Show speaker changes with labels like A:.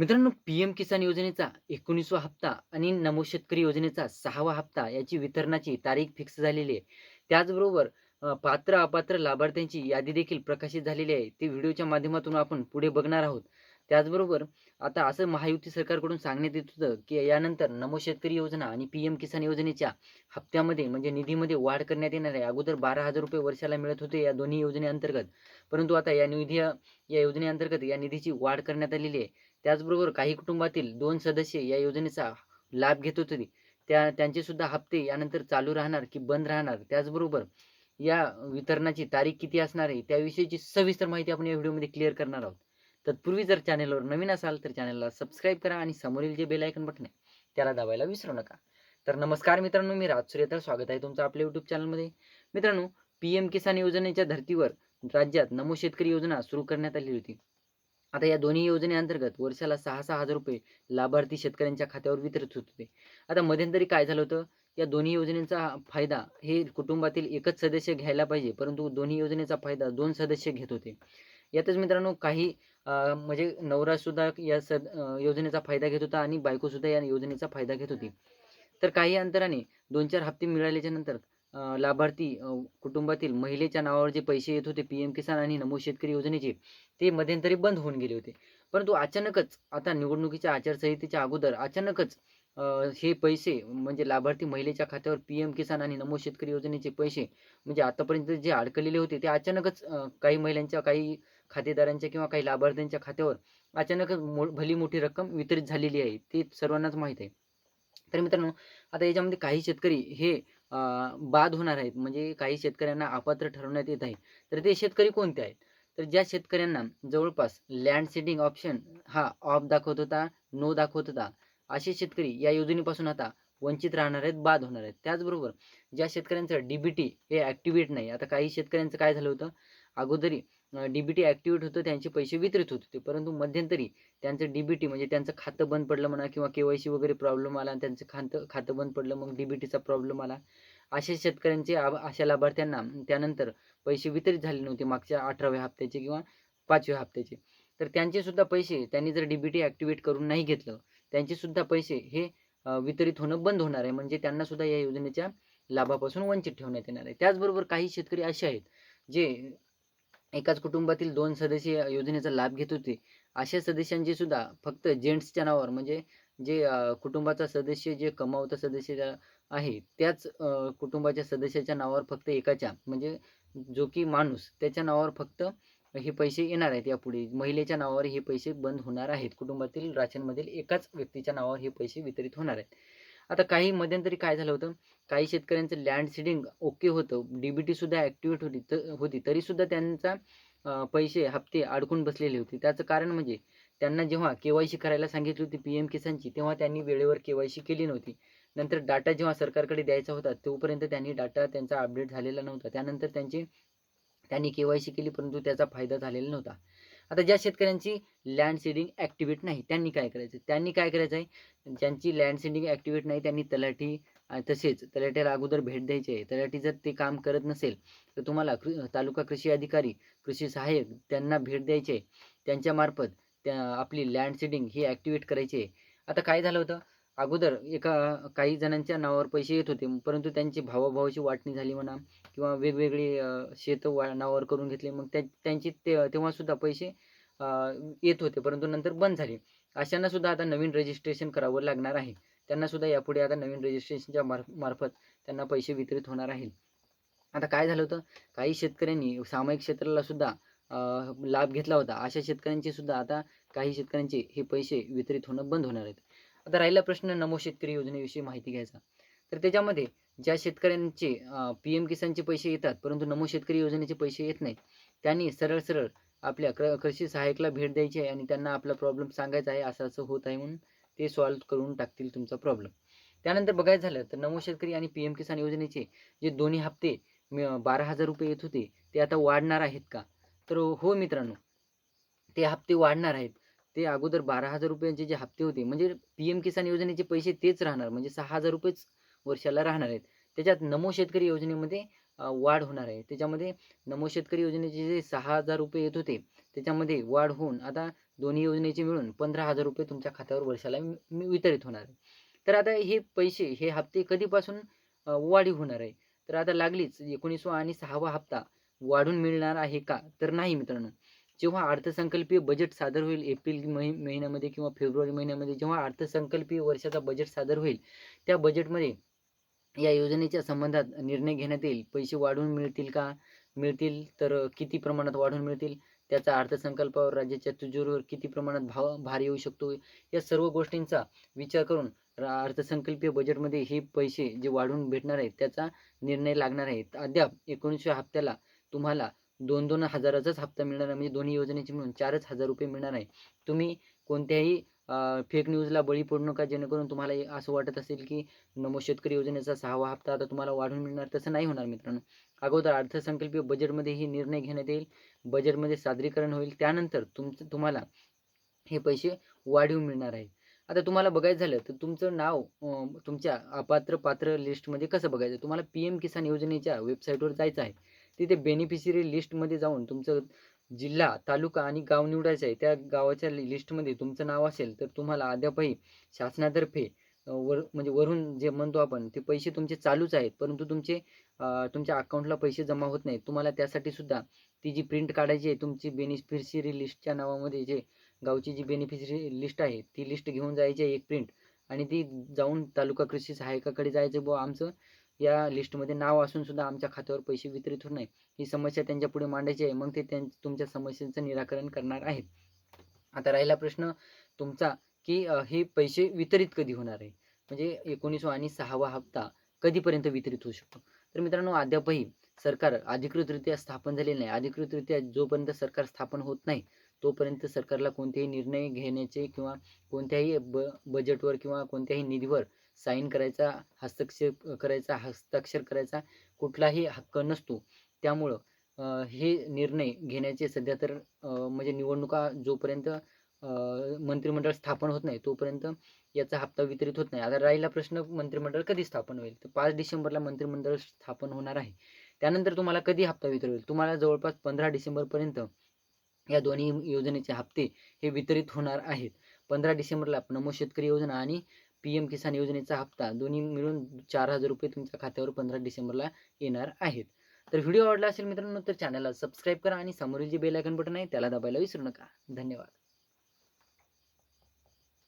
A: मित्रांनो P M किसान योजनेचा एकोणीसवा हप्ता आणि नमो शेतकरी योजनेचा सहावा हप्ता याची वितरणाची तारीख फिक्स झालेली आहे. त्याचबरोबर पात्र अपात्र लाभार्थ्यांची यादी देखील प्रकाशित झालेली आहे. ती व्हिडिओच्या माध्यमातून आपण पुढे बघणार आहोत. त्याचबरोबर आता असं महायुती सरकारकडून सांगण्यात येत होतं की यानंतर नमो शेतकरी योजना आणि पी एम किसान योजनेच्या हप्त्यामध्ये म्हणजे निधीमध्ये वाढ करण्यात येणार आहे. अगोदर बारा हजार रुपये वर्षाला मिळत होते या दोन्ही योजनेअंतर्गत. परंतु आता या निधी या योजनेअंतर्गत या निधीची वाढ करण्यात आलेली आहे. त्याचबरोबर काही कुटुंबातील दोन सदस्य या योजनेचा लाभ घेत होते. त्या त्यांचे सुद्धा हप्ते यानंतर चालू राहणार की बंद राहणार. त्याचबरोबर या वितरणाची तारीख किती असणार आहे त्याविषयीची सविस्तर माहिती आपण या व्हिडिओमध्ये क्लिअर करणार आहोत. तत्पूर्वी जर चॅनेलवर नवीन असाल तर चॅनलला सबस्क्राईब करा आणि समोरील जे बेल आयकन बटन आहे त्याला दाबायला विसरू नका. तर नमस्कार मित्रांनो मी राज स्वागत आहे तुमचं आपल्या युट्यूब चॅनलमध्ये मित्रांनो पी एम किसान योजनेच्या धर्तीवर राज्यात नमो शेतकरी योजना सुरू करण्यात आली होती. आता या दोन्ही योजनेअंतर्गत वर्षाला सहा सहा हजार रुपये लाभार्थी शेतकऱ्यांच्या खात्यावर वितरित होत होते. आता मध्यंतरी काय झालं होतं? या दोन्ही योजनेचा फायदा हे कुटुंबातील एकच सदस्य घ्यायला पाहिजे परंतु दोन्ही योजनेचा फायदा दोन सदस्य घेत होते. यातच मित्रांनो काही म्हणजे नवरा सुद्धा या सद योजनेचा फायदा घेत होता आणि बायको सुद्धा या योजनेचा फायदा घेत होती. तर काही अंतराने दोन चार हप्ते मिळाल्याच्या नंतर अं, लाभार्थी कुटुंबातील महिलेच्या नावावर जे पैसे येत होते पी एम किसान आणि नमो शेतकरी योजनेचे ते मध्यंतरी बंद होऊन गेले होते. परंतु अचानकच आता निवडणुकीच्या आचारसंहितेच्या अगोदर अचानकच हे पैसे म्हणजे लाभार्थी महिलेच्या खात्यावर पी एम किसान आणि नमो शेतकरी योजनेचे पैसे म्हणजे आतापर्यंत जे अडकलेले होते ते अचानकच काही महिलांच्या काही खातेदारांच्या किंवा काही लाभार्थ्यांच्या खात्यावर अचानकच मो भली मोठी रक्कम वितरित झालेली आहे ते सर्वांनाच माहीत आहे. तर मित्रांनो आता याच्यामध्ये काही शेतकरी हे बाद होणार आहेत म्हणजे काही शेतकऱ्यांना अपात्र ठरवण्यात येत आहे. तर ते शेतकरी कोणते आहेत? तर ज्या शेतकऱ्यांना जवळपास लँड सेटिंग ऑप्शन हा ऑफ दाखवत होता नो दाखवत होता असे शेतकरी या योजनेपासून आता वंचित राहणार आहेत बाद होणार आहेत. त्याचबरोबर ज्या शेतकऱ्यांचं डीबीटी हे ॲक्टिवेट नाही आता काही शेतकऱ्यांचं काय झालं होतं? अगोदरी डीबीटी ॲक्टिवेट होतं त्यांचे पैसे वितरित होत होते परंतु मध्यंतरी त्यांचं डीबीटी म्हणजे त्यांचं खातं बंद पडलं म्हणा किंवा केवायसी वगैरे प्रॉब्लेम आला आणि त्यांचं खातं खातं बंद पडलं मग डीबीटीचा प्रॉब्लेम आला. अशा शेतकऱ्यांचे आ अशा लाभार्थ्यांना त्यानंतर पैसे वितरित झाले नव्हते मागच्या अठराव्या हप्त्याचे किंवा पाचव्या हप्त्याचे. तर त्यांचे सुद्धा पैसे त्यांनी जर डीबीटी ॲक्टिवेट करून नाही घेतलं त्यांचे सुद्धा पैसे हे वितरित होणं बंद होणार आहे. म्हणजे त्यांना सुद्धा या योजनेच्या लाभापासून वंचित ठेवण्यात येणार आहे. त्याचबरोबर काही शेतकरी असे आहेत जे एकाच कुटुंबातील दोन सदस्य योजनेचा लाभ घेत होते. अशा सदस्यांचे सुद्धा फक्त जेंट्सच्या नावावर म्हणजे जे कुटुंबाचा सदस्य जे कमावता सदस्य आहे त्याच कुटुंबाच्या सदस्याच्या नावावर फक्त एकाच्या म्हणजे जो की माणूस त्याच्या नावावर फक्त हे पैसे येणार आहेत यापुढे. महिलेच्या नावावर हे पैसे बंद होणार आहेत. कुटुंबातील राशनमधील एकाच व्यक्तीच्या नावावर हे पैसे वितरित होणार आहेत. आता काही मध्यंतरी काय झालं होतं? काही शेतकऱ्यांचं लँड सीडिंग ओके होतं. डीबीटी सुद्धा ॲक्टिवेट होती. त होती. तरीसुद्धा त्यांचा पैसे हप्ते अडकून बसलेले होते. त्याचं कारण म्हणजे त्यांना जेव्हा के वाय सी करायला सांगितली होती पी एम किसानची तेव्हा त्यांनी वेळेवर के वाय सी केली नव्हती. नंतर डाटा जेव्हा सरकारकडे द्यायचा होता तोपर्यंत त्यांनी डाटा त्यांचा अपडेट झालेला नव्हता. त्यानंतर त्यांची त्यांनी के वाय सी केली परंतु त्याचा फायदा झालेला नव्हता. आता ज्या शेतकऱ्यांची लँड सीडिंग ॲक्टिवेट नाही त्यांनी काय करायचं? त्यांनी काय करायचं आहे? ज्यांची लँड सीडिंग ॲक्टिवेट नाही त्यांनी तलाठी तसेच तलाठ्याला अगोदर भेट द्यायची आहे. तलाठी जर ते काम करत नसेल तर तुम्हाला कृ तालुका कृषी अधिकारी कृषी सहाय्यक त्यांना भेट द्यायची आहे. त्यांच्यामार्फत त्या आपली लँड सीडिंग ही ॲक्टिवेट करायची आहे. आता काय झालं होतं? अगोदर एका काही जणांच्या नावावर पैसे येत होते. परंतु त्यांची भावाभावाची वाटणी झाली म्हणा किंवा वेगवेगळे शेतं शेत वा नावावर करून घेतले. मग त्या त्यांची ते तेव्हासुद्धा पैसे येत होते. परंतु नंतर बंद झाले. अशांना सुद्धा आता नवीन रजिस्ट्रेशन करावं लागणार आहे. त्यांना सुद्धा यापुढे आता नवीन रजिस्ट्रेशनच्या मार्फ मार्फत त्यांना पैसे वितरित होणार आहेत. आता काय झालं होतं? काही शेतकऱ्यांनी सामायिक क्षेत्राला सुद्धा लाभ घेतला होता. अशा शेतकऱ्यांचे सुद्धा आता काही शेतकऱ्यांचे हे पैसे वितरित होणं बंद होणार आहेत. आता राहिला प्रश्न नमो शेतकरी योजनेविषयी माहिती घ्यायचा. तर त्याच्यामध्ये ज्या शेतकऱ्यांचे पी एम किसानचे पैसे येतात परंतु नमो शेतकरी योजनेचे पैसे येत नाहीत त्यांनी सरळ सरळ आपल्या क्र कृषी सहाय्यकला भेट द्यायची आहे आणि त्यांना आपला प्रॉब्लेम सांगायचा आहे असं असं होत आहे म्हणून ते सॉल्व्ह करून टाकतील तुमचा प्रॉब्लेम त्यानंतर बघायचं झालं तर नमो शेतकरी आणि पी एम किसान योजनेचे जे दोन्ही हप्ते बारा हजार रुपये येत होते ते आता वाढणार आहेत का? तर हो मित्रांनो ते हप्ते वाढणार आहेत. ते अगोदर बारा हजार रुपयांचे जे हप्ते होते म्हणजे पी एम किसान योजनेचे पैसे तेच राहणार म्हणजे सहा हजार रुपयेच वर्षाला राहणार आहेत. त्याच्यात नमो शेतकरी योजनेमध्ये वाढ होणार आहे. त्याच्यामध्ये नमो शेतकरी योजनेचे जे सहा हजार रुपये येत होते त्याच्यामध्ये वाढ होऊन आता दोन्ही योजनेचे मिळून पंधरा हजार रुपये तुमच्या खात्यावर वर्षाला वितरित होणार आहे. तर आता हे पैसे हे हप्ते कधीपासून अ, वाढीव होणार आहे? तर आता लागलीच एकोणीसवा आणि सहावा हप्ता वाढून मिळणार आहे का? तर नाही मित्रांनो. जेव्हा अर्थसंकल्पीय बजेट सादर होईल एप्रिल महि महिन्यामध्ये किंवा फेब्रुवारी महिन्यामध्ये जेव्हा अर्थसंकल्पीय वर्षाचा बजेट सादर होईल त्या बजेटमध्ये या योजनेच्या संबंधात निर्णय घेण्यात येईल. पैसे वाढवून मिळतील का? मिळतील तर किती प्रमाणात वाढवून मिळतील? त्याचा अर्थसंकल्पावर राज्याच्या तिजोरीवर किती प्रमाणात भाव भार येऊ शकतो? या सर्व गोष्टींचा विचार करून रा- अर्थसंकल्पीय बजेटमध्ये हे पैसे जे वाढवून भेटणार आहेत त्याचा निर्णय लागणार आहे. अद्याप एकोणीसशे हप्त्याला तुम्हाला दोन दोन हजाराचाच हप्ता मिळणार आहे. म्हणजे दोन्ही योजनेचे मिळून चारच हजार रुपये मिळणार आहे. तुम्ही कोणत्याही फेक न्यूजला बळी पडू नका. जेणेकरून तुम्हाला असं वाटत असेल की नमो शेतकरी योजनेचा सहावा हप्ता आता तुम्हाला वाढून मिळणार. तसं नाही होणार मित्रांनो. अगोदर अर्थसंकल्पीय बजेटमध्ये ही निर्णय घेण्यात येईल. बजेटमध्ये सादरीकरण होईल. त्यानंतर तुमचं तुम्हाला हे पैसे वाढीव मिळणार आहे. आता तुम्हाला बघायचं झालं तर तुमचं नाव तुमच्या अपात्र पात्र लिस्टमध्ये कसं बघायचं? तुम्हाला पी एम किसान योजनेच्या वेबसाईटवर जायचं आहे. तिथे बेनिफिशियरी लिस्टमध्ये जाऊन तुमचं जिल्हा तालुका आणि गाव निवडायचं आहे. त्या गावाच्या लिस्टमध्ये तुमचं नाव असेल तर तुम्हाला अद्यापही शासनातर्फे वर म्हणजे वरून जे म्हणतो आपण ते पैसे तुमचे चालूच आहेत. परंतु तुमचे तुमच्या अकाउंटला पैसे जमा होत नाहीत. तुम्हाला त्यासाठी सुद्धा ती जी प्रिंट काढायची आहे तुमची बेनिफिशियरी लिस्टच्या नावामध्ये जे गावची जी बेनिफिशियरी लिस्ट आहे ती लिस्ट घेऊन जायची आहे एक प्रिंट आणि ती जाऊन तालुका कृषी सहाय्यकाकडे जायचं बुवा आमचं. या लिस्टमध्ये नाव असून सुद्धा आमच्या खात्यावर पैसे वितरित होत नाही. ही समस्या त्यांच्या पुढे मांडायची आहे. मग ते त्यां तुमच्या समस्येचं निराकरण करणार आहेत. आता राहिला प्रश्न तुमचा की हे पैसे वितरित कधी होणार आहे? म्हणजे एकोणीसवा आणि सहावा हप्ता कधीपर्यंत वितरित होऊ शकतो? तर मित्रांनो अद्यापही सरकार अधिकृतरित्या स्थापन झालेले नाही. अधिकृतरित्या जोपर्यंत सरकार स्थापन होत नाही तोपर्यंत सरकारला कोणतेही निर्णय घेण्याचे किंवा कोणत्याही ब बजेटवर किंवा कोणत्याही निधीवर साईन करायचा हस्तक्षेप करायचा हस्ताक्षर करायचा कुठलाही हक्क नसतो. त्यामुळं हे निर्णय घेण्याचे सध्या तर म्हणजे निवडणुका जोपर्यंत मंत्रिमंडळ स्थापन होत नाही तोपर्यंत याचा हप्ता वितरित होत नाही. आता राहिला प्रश्न मंत्रिमंडळ कधी स्थापन होईल? तर पाच डिसेंबरला मंत्रिमंडळ स्थापन होणार आहे. त्यानंतर तुम्हाला कधी हप्ता वितरित होईल? तुम्हाला जवळपास पंधरा डिसेंबरपर्यंत या दोन्ही योजनेचे हप्ते हे वितरित होणार आहेत. पंधरा डिसेंबरला नमो शेतकरी योजना आणि पी एम किसान योजनेचा हप्ता दोन्ही मिळून चार हजार रुपये तुमच्या खात्यावर पंधरा डिसेंबरला येणार आहेत. तर व्हिडिओ आवडला असेल मित्रांनो तर चॅनलला सबस्क्राईब करा आणि समोरील जे बेल आयकन बटन आहे त्याला दाबायला विसरू नका. धन्यवाद.